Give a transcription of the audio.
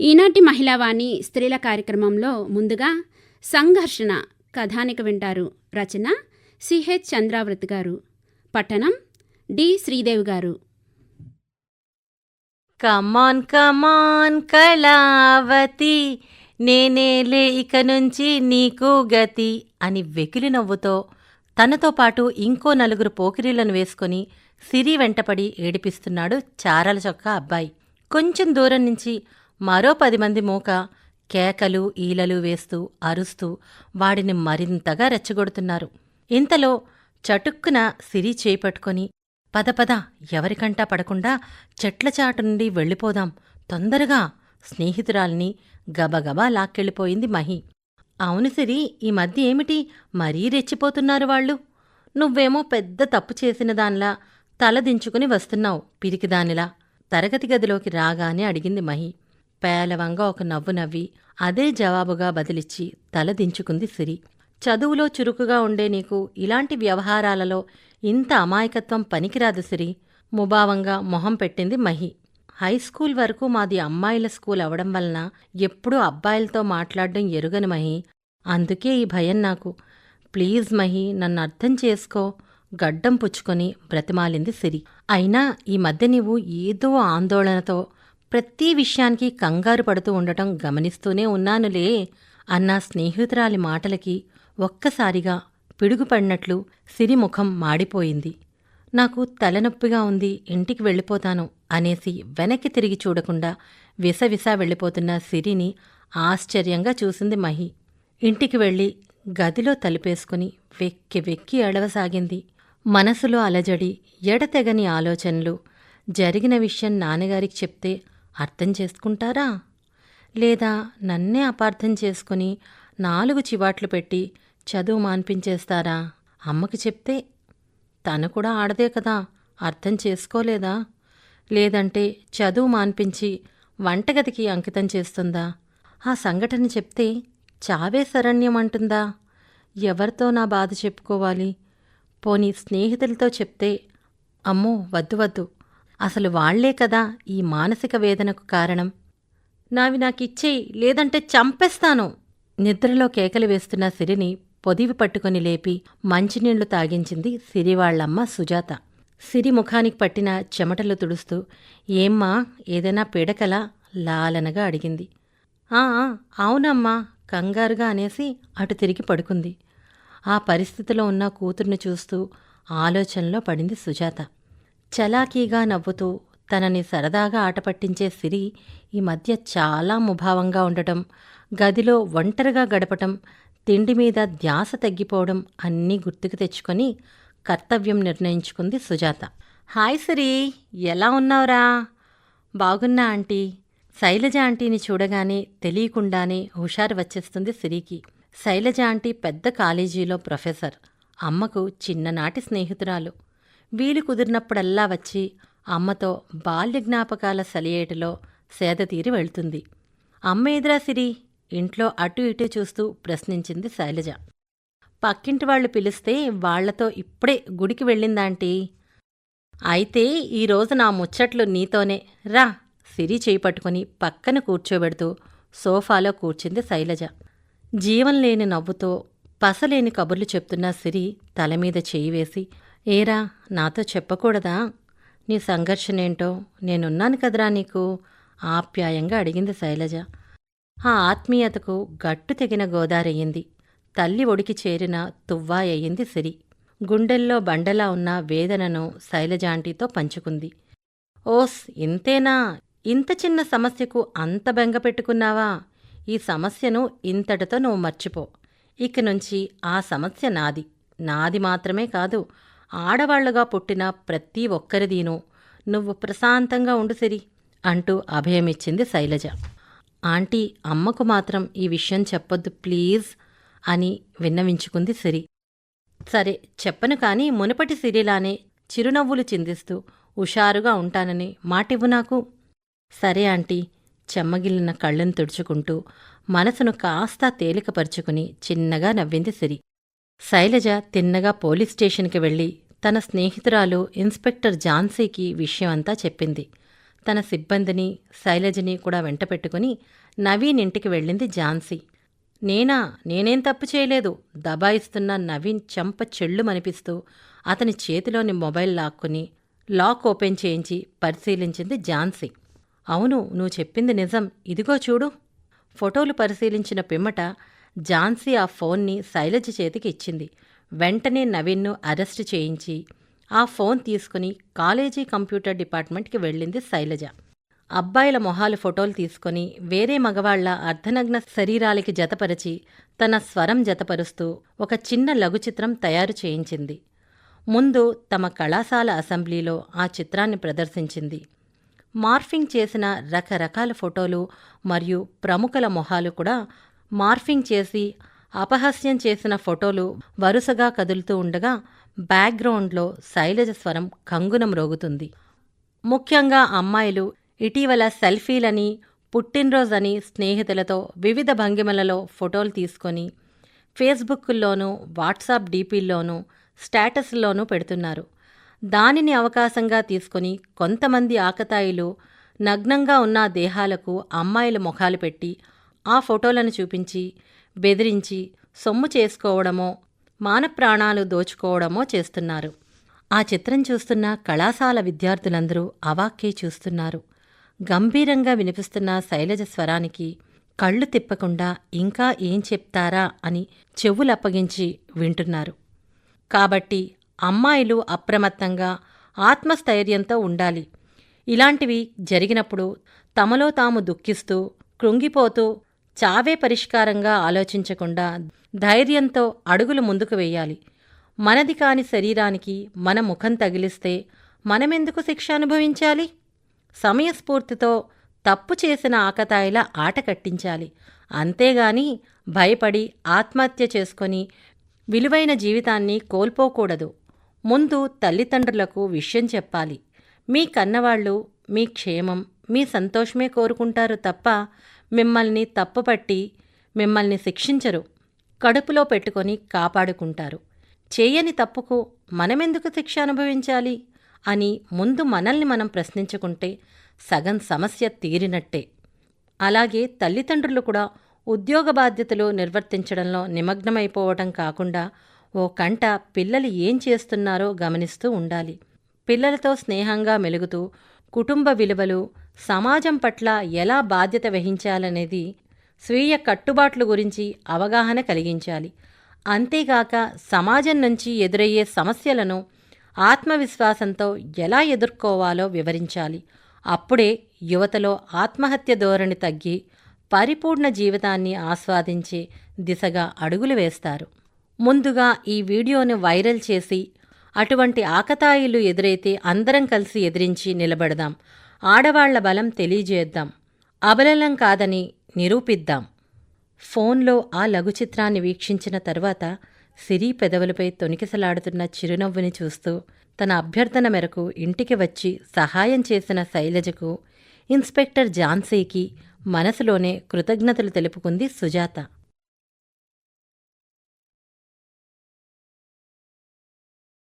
ఈనాటి మహిళావాణి స్త్రీల కార్యక్రమంలో ముందుగా సంఘర్షణ కథానిక వింటారు రచన సిహెచ్ చంద్రావృత్ గారు. పట్టణం డి శ్రీదేవి గారు. కమాన్ కమాన్ కళావతి నేనేలే ఇక నుంచి నీకు గతి అని వెకిలి నవ్వుతో తనతో పాటు ఇంకో నలుగురు పోకిరీలను వేసుకొని సిరి వెంటపడి ఏడిపిస్తున్నాడు చారల చొక్క అబ్బాయి. కొంచెం దూరం నుంచి మరో పది మంది మూక కేకలు ఈలలు వేస్తూ అరుస్తూ వాడిని మరింతగా రెచ్చగొడుతున్నారు. ఇంతలో చటుక్కున సిరి చేపట్టుకొని పద పద ఎవరికంటా పడకుండా చెట్ల చాటు నుండి వెళ్ళిపోదాం. తొందరగా స్నేహితురాల్ని గబగబా లాక్కెళ్ళిపోయింది మహి. అవును సిరి ఈ మధ్య ఏమిటి మరీ రెచ్చిపోతున్నారు వాళ్ళు? నువ్వేమో పెద్ద తప్పు చేసిన దానిలా తల దించుకుని వస్తున్నావు పిరికిదానిలా. తరగతి గదిలోకి రాగానే అడిగింది మహి. పేలవంగా ఒక నవ్వు నవ్వి అదే జవాబుగా బదిలిచ్చి తల దించుకుంది సిరి. చదువులో చురుకుగా ఉండే నీకు ఇలాంటి వ్యవహారాలలో ఇంత అమాయకత్వం పనికిరాదు సిరి. ముభావంగా మొహం పెట్టింది మహి. హైస్కూల్ వరకు మాది అమ్మాయిల స్కూల్ అవడం వలన ఎప్పుడూ అబ్బాయిలతో మాట్లాడడం ఎరుగని మహి. అందుకే ఈ భయం నాకు. ప్లీజ్ మహి నన్ను అర్థం చేసుకో. గడ్డం పుచ్చుకొని బ్రతిమాలింది సిరి. అయినా ఈ మధ్య నీవు ఏదో ఆందోళనతో ప్రతి విషయానికి కంగారు పడుతూ ఉండటం గమనిస్తూనే ఉన్నానులే అన్న స్నేహితురాలి మాటలకి ఒక్కసారిగా పిడుగుపడినట్లు సిరి ముఖం మాడిపోయింది. నాకు తలనొప్పిగా ఉంది ఇంటికి వెళ్ళిపోతాను అనేసి వెనక్కి తిరిగి చూడకుండా విసవిసా వెళ్ళిపోతున్న సిరిని ఆశ్చర్యంగా చూసింది మహి. ఇంటికి వెళ్ళి గదిలో తలుపేసుకుని వెక్కి వెక్కి ఎడవసాగింది మనసులో అలజడి ఎడతెగని ఆలోచనలు జరిగిన విషయం నాన్నగారికి చెప్తే అర్థం చేసుకుంటారా? లేదా నన్నే అపార్థం చేసుకుని నాలుగు చివాట్లు పెట్టి చదువు మాన్పించేస్తారా? అమ్మకి చెప్తే తను కూడా ఆడదే కదా అర్థం చేసుకోలేదా? లేదంటే చదువు మాన్పించి వంటగదికి అంకితం చేస్తుందా? ఆ సంఘటన చెప్తే చావే శరణ్యం అంటుందా? ఎవరితో నా బాధ చెప్పుకోవాలి? పోనీ స్నేహితులతో చెప్తే అమ్మో వద్దు వద్దు. అసలు వాళ్ళే కదా ఈ మానసిక వేదనకు కారణం. నావి నాకిచ్చేయి లేదంటే చంపేస్తాను. నిద్రలో కేకలు వేస్తున్న సిరిని పొదివి పట్టుకొని లేపి మంచినీళ్ళు తాగించింది సిరివాళ్ళమ్మ సుజాత. సిరి ముఖానికి పట్టిన చెమటలు తుడుస్తూ ఏమ్మా ఏదైనా పిడకల? లాలనగా అడిగింది. ఆ, అవునమ్మా కంగారుగా అనేసి అటు తిరిగి పడుకుంది. ఆ పరిస్థితిలో ఉన్న కూతుర్ని చూస్తూ ఆలోచనలో పడింది సుజాత. చలాకీగా నవ్వుతూ తనని సరదాగా ఆటపట్టించే సిరి ఈ మధ్య చాలా ముభావంగా ఉండటం గదిలో ఒంటరిగా గడపటం తిండి మీద ధ్యాస తగ్గిపోవడం అన్నీ గుర్తుకు తెచ్చుకొని కర్తవ్యం నిర్ణయించుకుంది సుజాత. హాయ్ సిరి ఎలా ఉన్నావురా? బాగున్నా ఆంటీ. శైలజ ఆంటీని చూడగానే తెలియకుండానే హుషారు వచ్చేస్తుంది సిరికి. శైలజ ఆంటీ పెద్ద కాలేజీలో ప్రొఫెసర్. అమ్మకు చిన్ననాటి స్నేహితురాలు. వీలు కుదిరినప్పుడల్లా వచ్చి అమ్మతో బాల్య జ్ఞాపకాల సలియేటలో సేదతీరి వెళ్తుంది. అమ్మ ఎదురా సిరి? ఇంట్లో అటు ఇటు చూస్తూ ప్రశ్నించింది శైలజ. పక్కింటి వాళ్ళు పిలిస్తే వాళ్ళతో ఇప్పుడే గుడికి వెళ్ళిందాంటీ అయితే ఈరోజు నా ముచ్చట్లు నీతోనే. రా! సిరి చేయి పట్టుకుని పక్కన కూర్చోబెడుతూ సోఫాలో కూర్చుంది శైలజ. జీవం లేని నవ్వుతో పసలేని కబుర్లు చెప్తున్న సిరి తలమీద చేయి వేసి ఏరా నాతో చెప్పకూడదా? నీ సంఘర్షణేంటో? నేనున్నాను కదరా నీకు? ఆప్యాయంగా అడిగింది శైలజ. ఆ ఆత్మీయతకు గట్టు తెగిన గోదారయ్యింది. తల్లి ఒడికి చేరిన తువ్వాయయింది సిరి. గుండెల్లో బండలా ఉన్న వేదనను శైలజాంటీతో పంచుకుంది. ఓస్ ఇంతేనా? ఇంత చిన్న సమస్యకు అంత బెంగ పెట్టుకున్నావా? ఈ సమస్యను ఇంతటితో నువ్వు మర్చిపో. ఇక నుంచి ఆ సమస్య నాది. నాది మాత్రమే కాదు ఆడవాళ్ళుగా పుట్టిన ప్రతి ఒక్కరిదీనూ. నువ్వు ప్రశాంతంగా ఉండు సిరి అంటూ అభయమిచ్చింది శైలజ. ఆంటీ అమ్మకు మాత్రం ఈ విషయం చెప్పొద్దు ప్లీజ్ అని విన్నవించుకుంది సిరి. సరే చెప్పను కాని మునుపటి సిరిలానే చిరునవ్వులు చిందిస్తూ హుషారుగా ఉంటానని మాటివ్వు నాకు. సరే ఆంటీ చెమ్మగిల్లిన కళ్ళను తుడుచుకుంటూ మనసును కాస్త తేలికపరుచుకుని చిన్నగా నవ్వింది సిరి. శైలజ తిన్నగా పోలీస్ స్టేషన్కి వెళ్ళి తన స్నేహితురాలు ఇన్స్పెక్టర్ ఝాన్సీకి విషయమంతా చెప్పింది. తన సిబ్బందిని శైలజని కూడా వెంట పెట్టుకుని నవీన్ ఇంటికి వెళ్ళింది ఝాన్సీ నేనా? నేనేం తప్పు చేయలేదు. దబాయిస్తున్న నవీన్ చెంప చెళ్ళుమనిపిస్తూ అతని చేతిలోని మొబైల్ లాక్కుని లాక్ ఓపెన్ చేయించి పరిశీలించింది ఝాన్సీ అవును నువ్వు చెప్పింది నిజం. ఇదిగో చూడు. ఫోటోలు పరిశీలించిన పిమ్మట ఝాన్సీ ఆ ఫోన్ని శైలజ చేతికి ఇచ్చింది. వెంటనే నవీన్ను అరెస్ట్ చేయించి ఆ ఫోన్ తీసుకుని కాలేజీ కంప్యూటర్ డిపార్ట్మెంట్కి వెళ్ళింది శైలజ. అబ్బాయిల మొహాలు ఫోటోలు తీసుకొని వేరే మగవాళ్ళ అర్ధనగ్న శరీరాలకి జతపరిచి తన స్వరం జతపరుస్తూ ఒక చిన్న లఘుచిత్రం తయారు చేయించింది. ముందు తమ కళాశాల అసెంబ్లీలో ఆ చిత్రాన్ని ప్రదర్శించింది. మార్ఫింగ్ చేసిన రకరకాల ఫోటోలు మరియు ప్రముఖుల మొహాలు కూడా మార్ఫింగ్ చేసి అపహాస్యం చేసిన ఫోటోలు వరుసగా కదులుతూ ఉండగా బ్యాక్గ్రౌండ్లో శైలజ స్వరం కంగునం రోగుతుంది. ముఖ్యంగా అమ్మాయిలు ఇటీవల సెల్ఫీలని పుట్టినరోజని స్నేహితులతో వివిధ భంగిమలలో ఫోటోలు తీసుకొని ఫేస్బుక్లోనూ వాట్సాప్ డీపీల్లోనూ స్టేటస్లోనూ పెడుతున్నారు. దానిని అవకాశంగా తీసుకొని కొంతమంది ఆకతాయిలు నగ్నంగా ఉన్న దేహాలకు అమ్మాయిల ముఖాలు పెట్టి ఆ ఫోటోలను చూపించి బెదిరించి సొమ్ము చేసుకోవడమో మానప్రాణాలు దోచుకోవడమో చేస్తున్నారు. ఆ చిత్రం చూస్తున్న కళాశాల విద్యార్థులందరూ అవాక్కే చూస్తున్నారు. గంభీరంగా వినిపిస్తున్న శైలజ స్వరానికి కళ్ళు తిప్పకుండా ఇంకా ఏం చెప్తారా అని చెవులప్పగించి వింటున్నారు. కాబట్టి అమ్మాయిలు అప్రమత్తంగా ఆత్మస్థైర్యంతో ఉండాలి. ఇలాంటివి జరిగినప్పుడు తమలో తాము దుఃఖిస్తూ కృంగిపోతూ చావే పరిష్కారంగా ఆలోచించకుండా ధైర్యంతో అడుగులు ముందుకు వేయాలి. మనది కాని శరీరానికి మన ముఖం తగిలిస్తే మనమెందుకు శిక్ష అనుభవించాలి? సమయస్ఫూర్తితో తప్పు చేసిన ఆకతాయిల ఆట కట్టించాలి. అంతేగాని భయపడి ఆత్మహత్య చేసుకొని విలువైన జీవితాన్ని కోల్పోకూడదు. ముందు తల్లిదండ్రులకు విషయం చెప్పాలి. మీ కన్నవాళ్ళు మీ క్షేమం మీ సంతోషమే కోరుకుంటారు తప్ప మిమ్మల్ని తప్పుపట్టి మిమ్మల్ని శిక్షించరు. కడుపులో పెట్టుకొని కాపాడుకుంటారు. చేయని తప్పుకు మనమెందుకు శిక్ష అనుభవించాలి? అని ముందు మనల్ని మనం ప్రశ్నించుకుంటే సగం సమస్య తీరినట్టే. అలాగే తల్లిదండ్రులు కూడా ఉద్యోగ బాధ్యతలు నిర్వర్తించడంలో నిమగ్నమైపోవటం కాకుండా ఓ కంట పిల్లలు ఏం చేస్తున్నారో గమనిస్తూ ఉండాలి. పిల్లలతో స్నేహంగా మెలుగుతూ కుటుంబ విలువలు సమాజం పట్ల ఎలా బాధ్యత వహించాలనేది స్వీయ కట్టుబాట్ల గురించి అవగాహన కలిగించాలి. అంతేగాక సమాజం నుంచి ఎదురయ్యే సమస్యలను ఆత్మవిశ్వాసంతో ఎలా ఎదుర్కోవాలో వివరించాలి. అప్పుడే యువతలో ఆత్మహత్య ధోరణి తగ్గి పరిపూర్ణ జీవితాన్ని ఆస్వాదించే దిశగా అడుగులు వేస్తారు. ముందుగా ఈ వీడియోను వైరల్ చేసి అటువంటి ఆకతాయిలు ఎదురైతే అందరం కలిసి ఎదిరించి నిలబడదాం. ఆడవాళ్ళ బలం తెలియజేద్దాం. అబలలం కాదని నిరూపిద్దాం. ఫోన్లో ఆ లఘు చిత్రాన్ని వీక్షించిన తర్వాత సిరి పెదవులపై తొనికిసలాడుతున్న చిరునవ్వుని చూస్తూ తన అభ్యర్థన మేరకు ఇంటికి వచ్చి సహాయం చేసిన శైలజకు ఇన్స్పెక్టర్ ఝాన్సీకి మనసులోనే కృతజ్ఞతలు తెలుపుకుంది సుజాత.